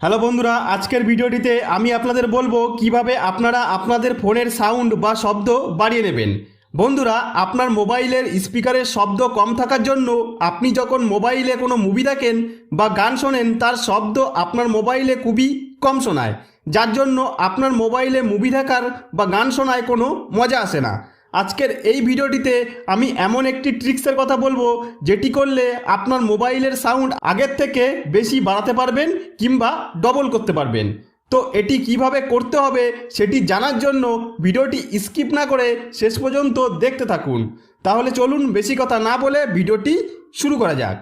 Hello বন্ধুরা, আজকের ভিডিওটিতে আমি আপনাদের বলব কীভাবে আপনারা আপনাদের ফোনের সাউন্ড বা শব্দ বাড়িয়ে নেবেন। বন্ধুরা, আপনার মোবাইলের স্পিকারের শব্দ কম থাকার জন্য আপনি যখন মোবাইলে কোনো মুভি দেখেন বা গান শোনেন, তার শব্দ আপনার মোবাইলে খুবই কম শোনায়। যার জন্য আপনার মোবাইলে মুভি দেখার বা গান শোনায় কোনো মজা আসে না। আজকের এই ভিডিওটিতে আমি এমন একটি ট্রিক্সের কথা বলব, যেটি করলে আপনার মোবাইলের সাউন্ড আগের থেকে বেশি বাড়াতে পারবেন কিংবা ডবল করতে পারবেন। তো এটি কীভাবে করতে হবে সেটি জানার জন্য ভিডিওটি স্কিপ না করে শেষ পর্যন্ত দেখতে থাকুন। তাহলে চলুন বেশি কথা না বলে ভিডিওটি শুরু করা যাক।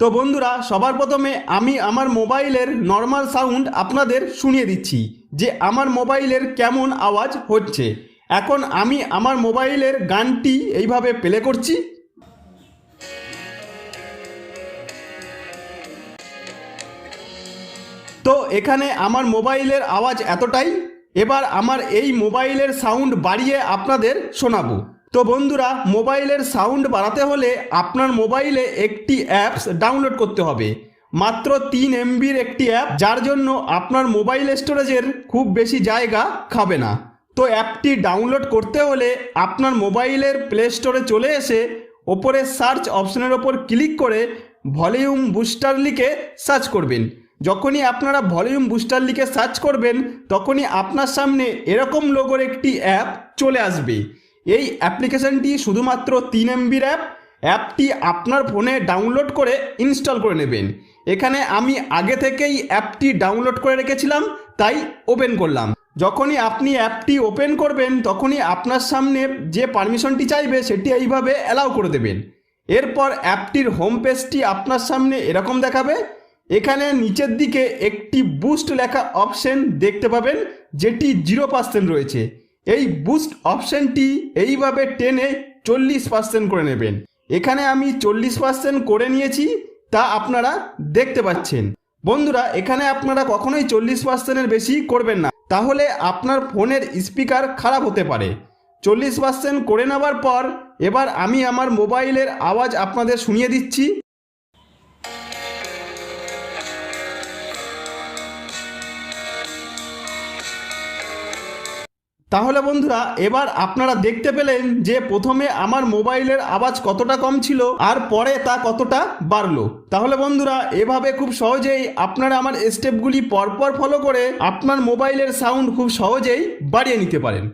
তো বন্ধুরা, সবার প্রথমে আমি আমার মোবাইলের নর্মাল সাউন্ড আপনাদের শুনিয়ে দিচ্ছি। যে আমার মোবাইলের কেমন আওয়াজ হচ্ছে। এখন আমি আমার মোবাইলের গানটি এইভাবে প্লে করছি। তো এখানে আমার মোবাইলের আওয়াজ এতটাই। এবার আমার এই মোবাইলের সাউন্ড বাড়িয়ে আপনাদের শোনাবো। তো বন্ধুরা, মোবাইলের সাউন্ড বাড়াতে হলে আপনার মোবাইলে একটি অ্যাপস ডাউনলোড করতে হবে। মাত্র তিন এমবির একটি অ্যাপ যার জন্য আপনার মোবাইল স্টোরেজের খুব বেশি জায়গা খাবে না। তো অ্যাপটি ডাউনলোড করতে হলে আপনার মোবাইলের প্লে স্টোরে চলে এসে ওপরে সার্চ অপশনের ওপর ক্লিক করে ভলিউম বুস্টার লিখে সার্চ করবেন। যখনই আপনারা ভলিউম বুস্টার লিখে সার্চ করবেন, তখনই আপনার সামনে এরকম লোগোর একটি অ্যাপ চলে আসবে। এই অ্যাপ্লিকেশনটি শুধুমাত্র তিন এমবির অ্যাপ অ্যাপটি আপনার ফোনে ডাউনলোড করে ইনস্টল করে নেবেন। এখানে আমি আগে থেকেই অ্যাপটি ডাউনলোড করে রেখেছিলাম, তাই ওপেন করলাম। যখনই আপনি অ্যাপটি ওপেন করবেন, তখনই আপনার সামনে যে পারমিশনটি চাইবে, সেটি এইভাবে অ্যালাউ করে দেবেন। এরপর অ্যাপটির হোম পেজটি আপনার সামনে এরকম দেখাবে। এখানে নিচের দিকে একটি বুস্ট লেখা অপশন দেখতে পাবেন, যেটি জিরো পার্সেন্ট রয়েছে। এই বুস্ট অপশনটি এইভাবে টেনে চল্লিশ পার্সেন্ট করে নেবেন। এখানে আমি চল্লিশ পার্সেন্ট করে নিয়েছি, তা আপনারা দেখতে পাচ্ছেন। বন্ধুরা, এখানে আপনারা কখনোই চল্লিশ পার্সেন্টের বেশি করবেন না। তাহলে আপনার ফোনের স্পিকার খারাপ হতে পারে। চল্লিশ পার্সেন্ট করে নেওয়ার পর, এবার আমি আমার মোবাইলের আওয়াজ আপনাদের শুনিয়ে দিচ্ছি। তাহলে বন্ধুরা, এবার আপনারা দেখতে পেলেন যে প্রথমে আমার মোবাইলের আওয়াজ কতটা কম ছিল আর পরে তা কতটা বাড়লো। তাহলে বন্ধুরা, এভাবে খুব সহজেই আপনারা আমার স্টেপগুলি পরপর ফলো করে আপনার মোবাইলের সাউন্ড খুব সহজেই বাড়িয়ে নিতে পারেন।